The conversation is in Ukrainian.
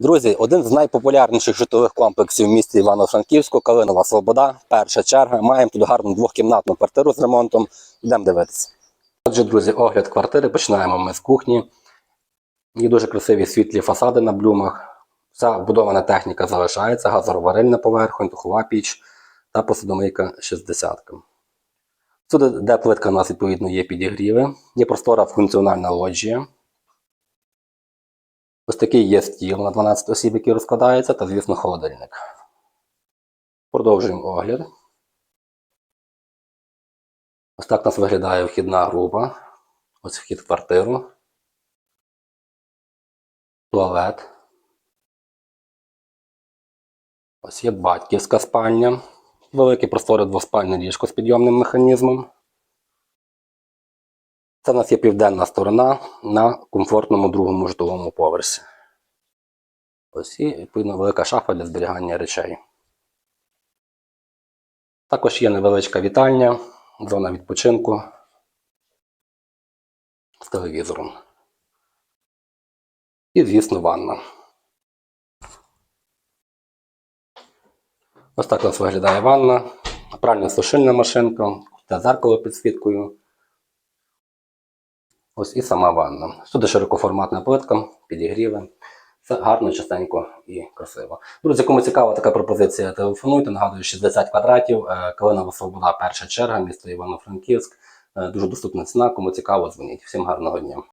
Друзі, один з найпопулярніших житлових комплексів в місті Івано-Франківську, Калинова Свобода, перша черга. Маємо тут гарну двохкімнатну квартиру з ремонтом. Йдемо дивитися. Отже, друзі, огляд квартири. Починаємо ми з кухні. Є дуже красиві світлі фасади на блюмах. Вся вбудована техніка залишається, газороварильна поверхонь, духова піч та посудомийка 60. Сюди, де плитка у нас відповідно є підігріви, є простора функціональна лоджія. Ось такий є стіл на 12 осіб, який розкладається, та, звісно, холодильник. Продовжуємо огляд. Ось так у нас виглядає вхідна група. Ось вхід в квартиру. Туалет. Ось є батьківська спальня. Велике просторе двоспальне ліжко з підйомним механізмом. Це у нас є південна сторона на комфортному другому житловому поверсі. Ось і відповідно велика шафа для зберігання речей. Також є невеличка вітальня, зона відпочинку з телевізором. І, звісно, ванна. Ось так у нас виглядає ванна, пральна сушильна машинка та зеркало підсвіткою. Ось і сама ванна. Сюди широкоформатна плитка, підігріви. Це гарно, частенько і красиво. Друзі, кому цікава така пропозиція, телефонуйте. Нагадую, 60 квадратів, е, Калинова Свобода, перша черга, місто Івано-Франківськ. Е, Дуже доступна ціна. Кому цікаво, дзвоніть. Всім гарного дня.